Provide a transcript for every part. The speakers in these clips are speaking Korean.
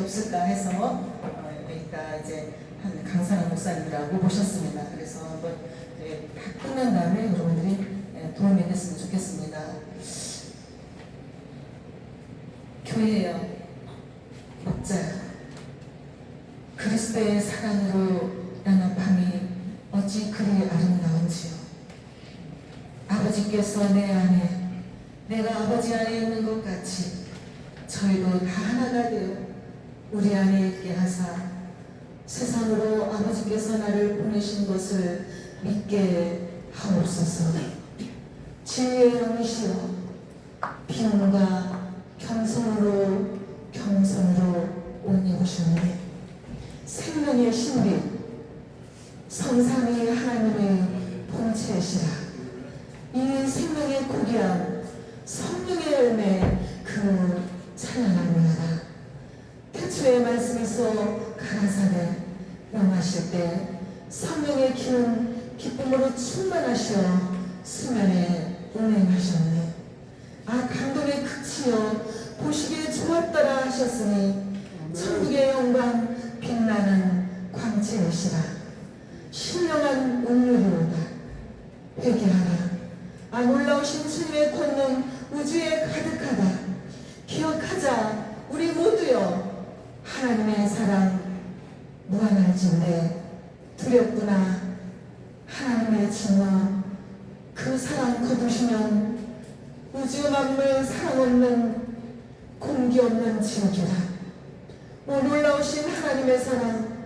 없을까 해서 어, 그러니까 이제 한 강산호 목사님이라고 모셨습니다. 그래서 한번 이제 다 끝난 다음에 여러분들이 예, 도움이 됐으면 좋겠습니다. 교회요, 목자요. 그리스도의 사랑으로 나는 밤이 어찌 그리 아름다운지요. 아버지께서 내 안에 내가 아버지 안에 있는 것 같이 저희도 다 하나가 되어 우리 안에 있게 하사 세상으로 아버지께서 나를 보내신 것을 믿게 하옵소서. 지혜의 영이시여 비용과 겸손으로 겸손으로 옷 입으셨네. 생명의 신비 성삼위 하나님의 본체시라 이 생명의 고귀함 성령의 열매 그 찬양함을 하라 태초의 말씀에서 가라사대 명하실 때 성령의 기운 기쁨으로 충만하시어 수면에 운행하셨네. 아 감동의 극치여 보시기에 좋았더라 하셨으니 천국의 영광 빛나는 광채이시라. 신령한 운율이로다. 회개하라. 아 놀라우신 주님의 권능 우주에 가득하다 기억하자 우리 모두여 하나님의 사랑 무한할진데 두렵구나. 하나님의 증오 그 사랑 거두시면 우주 만물 사랑 없는 공기 없는 지옥이라 오 놀라우신 하나님의 사랑.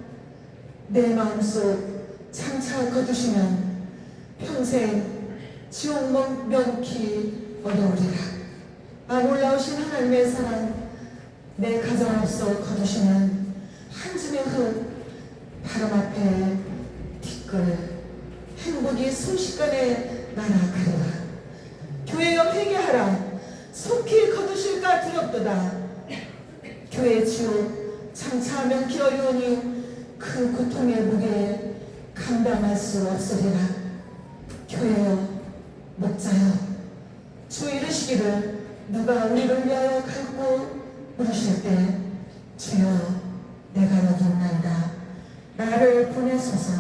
내 마음속 장차 거두시면 평생 지옥 명- 명키 어려우리라. 아 놀라우신 하나님의 사랑. 내 가정 앞서 거두시면 한 줌의 흙 바람 앞에 티끌 행복이 순식간에 날아가리라. 교회여 회개하라. 속히 거두실까 두렵도다. 교회 지옥 장차하면 기어리오니 그 고통의 무게 감당할 수 없으리라. 교회여 목자여 주 이르시기를 누가 우리를 위하여 갈고 물으실 때 주여 내가 여기 있나이다. 나를 보내소서.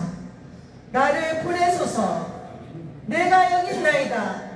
나를 보내소서 내가 여기 있나이다